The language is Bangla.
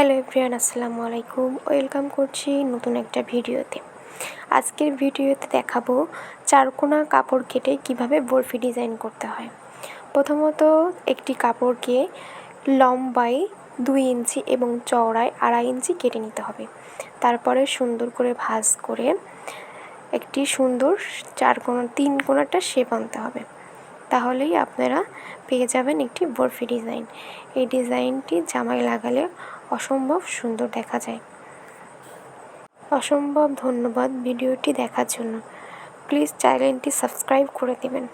হ্যালো এভরিয়ান আসসালামু আলাইকুম। ওয়েলকাম করছি নতুন একটা ভিডিওতে। আজকের ভিডিওতে দেখাবো চারকোনা কাপড় কেটে কীভাবে বরফি ডিজাইন করতে হয়। প্রথমত একটি কাপড়কে লম্বায় দুই ইঞ্চি এবং চওড়ায় আড়াই ইঞ্চি কেটে নিতে হবে। তারপরে সুন্দর করে ভাঁজ করে একটি সুন্দর চার কোনা তিন কোনাটা শেপ আনতে হবে। তাহলেই আপনারা পেয়ে যাবেন একটি বরফি ডিজাইন। এই ডিজাইনটি জামায় লাগালে অসম্ভব সুন্দর দেখা যায়। অসম্ভব ধন্যবাদ ভিডিওটি দেখার জন্য। প্লিজ চ্যানেলটি সাবস্ক্রাইব করে দেবেন।